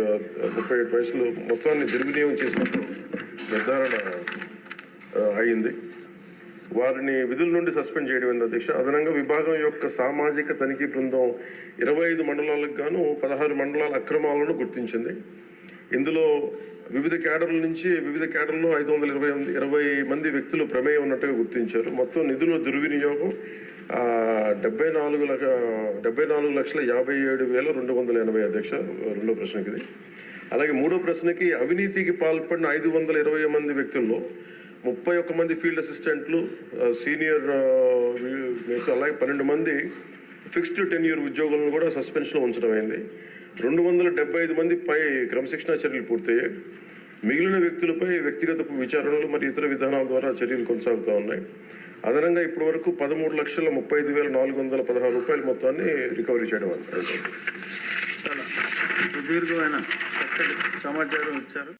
Point ముప్పై ఏడు పైసలు మొత్తాన్ని దుర్వినియోగం చేసినట్టు నిర్ధారణ అయింది. వారిని విధుల నుండి సస్పెండ్ చేయడం ఏంది అధ్యక్ష అదనంగా విభాగం యొక్క సామాజిక తనిఖీ బృందం ఇరవై ఐదు మండలాలకు గాను పదహారు మండలాల అక్రమాలను గుర్తించింది. ఇందులో వివిధ కేడర్ల నుంచి వివిధ కేడర్లో ఐదు వందల ఇరవై ఎనిమిది ఇరవై మంది వ్యక్తులు ప్రమేయం ఉన్నట్టుగా గుర్తించారు. మొత్తం నిధుల దుర్వినియోగం డెబ్బై నాలుగు లక్ష డెబ్బై నాలుగు లక్షల యాభై ఏడు వేల రెండు వందల ఎనభై అధ్యక్ష రెండో ప్రశ్నకి ఇది. అలాగే మూడో ప్రశ్నకి అవినీతికి పాల్పడిన ఐదు వందల ఇరవై మంది వ్యక్తుల్లో ముప్పై ఒక్క మంది ఫీల్డ్ అసిస్టెంట్లు సీనియర్ అలాగే పన్నెండు మంది ఫిక్స్డ్ టెన్ ఇయర్ ఉద్యోగులను కూడా సస్పెన్షన్లో ఉంచడం అయింది. రెండు వందల డెబ్బై ఐదు మంది పై క్రమశిక్షణా చర్యలు పూర్తయ్యాయి. మిగిలిన వ్యక్తులపై వ్యక్తిగత విచారణలు మరియు ఇతర విధానాల ద్వారా చర్యలు కొనసాగుతూ ఉన్నాయి. అదనంగా ఇప్పటి వరకు పదమూడు లక్షల ముప్పై ఐదు వేల నాలుగు వందల పదహారు రూపాయల మొత్తాన్ని రికవరీ చేయడం చాలా సుదీర్ఘమైన సమాచారం ఇచ్చారు.